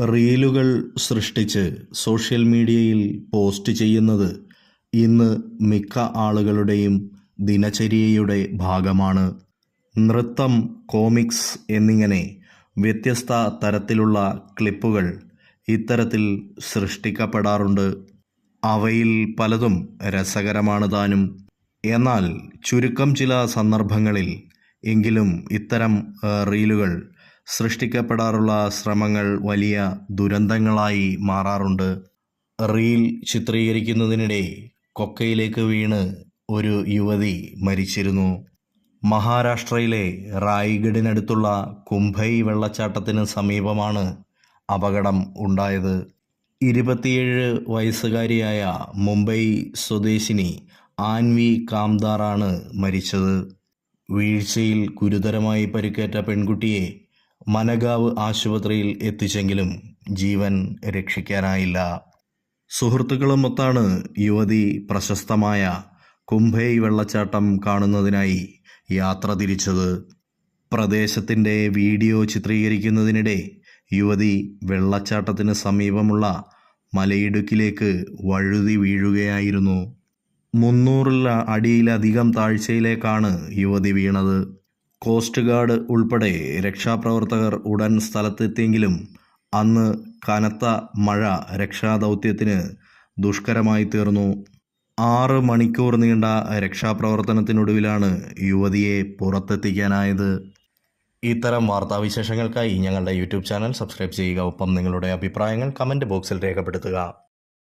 റീലുകൾ സൃഷ്ടിച്ച് സോഷ്യൽ മീഡിയയിൽ പോസ്റ്റ് ചെയ്യുന്നത് ഇന്ന് മിക്ക ആളുകളുടെയും ദിനചര്യയുടെ ഭാഗമാണ്. നൃത്തം കോമിക്സ് എന്നിങ്ങനെ വ്യത്യസ്ത തരത്തിലുള്ള ക്ലിപ്പുകൾ ഇത്തരത്തിൽ സൃഷ്ടിക്കപ്പെടാറുണ്ട്. അവയിൽ പലതും രസകരമാണ് താനും. എന്നാൽ ചുരുക്കം ചില സന്ദർഭങ്ങളിൽ എങ്കിലും ഇത്തരം റീലുകൾ സൃഷ്ടിക്കപ്പെടാറുള്ള ശ്രമങ്ങൾ വലിയ ദുരന്തങ്ങളായി മാറാറുണ്ട്. റീൽ ചിത്രീകരിക്കുന്നതിനിടെ കൊക്കയിലേക്ക് വീണ് ഒരു യുവതി മരിച്ചിരുന്നു. മഹാരാഷ്ട്രയിലെ റായ്ഗഡിനടുത്തുള്ള കുംഭൈ വെള്ളച്ചാട്ടത്തിന് സമീപമാണ് അപകടം ഉണ്ടായത്. ഇരുപത്തിയേഴ് വയസ്സുകാരിയായ മുംബൈ സ്വദേശിനി ആൻവി കാംദാറാണ് മരിച്ചത്. വീഴ്ചയിൽ ഗുരുതരമായി പരിക്കേറ്റ പെൺകുട്ടിയെ മനഗാവ് ആശുപത്രിയിൽ എത്തിച്ചെങ്കിലും ജീവൻ രക്ഷിക്കാനായില്ല. സുഹൃത്തുക്കളുമൊത്താണ് യുവതി പ്രശസ്തമായ കുംഭൈ വെള്ളച്ചാട്ടം കാണുന്നതിനായി യാത്ര തിരിച്ചത്. പ്രദേശത്തിന്റെ വീഡിയോ ചിത്രീകരിക്കുന്നതിനിടെ യുവതി വെള്ളച്ചാട്ടത്തിന് സമീപമുള്ള മലയിടുക്കിലേക്ക് വഴുതി വീഴുകയായിരുന്നു. മുന്നൂറിൽ അടിയിലധികം താഴ്ചയിലേക്കാണ് യുവതി വീണത്. കോസ്റ്റ് ഗാർഡ് ഉൾപ്പെടെ രക്ഷാപ്രവർത്തകർ ഉടൻ സ്ഥലത്തെത്തിയെങ്കിലും അന്ന് കനത്ത മഴ രക്ഷാദൗത്യത്തിന് ദുഷ്കരമായി തീർന്നു. ആറ് മണിക്കൂർ നീണ്ട രക്ഷാപ്രവർത്തനത്തിനൊടുവിലാണ് യുവതിയെ പുറത്തെത്തിക്കാനായത്. ഇത്തരം വാർത്താവിശേഷങ്ങൾക്കായി ഞങ്ങളുടെ യൂട്യൂബ് ചാനൽ സബ്സ്ക്രൈബ് ചെയ്യുക. ഒപ്പം നിങ്ങളുടെ അഭിപ്രായങ്ങൾ കമന്റ് ബോക്സിൽ രേഖപ്പെടുത്തുക.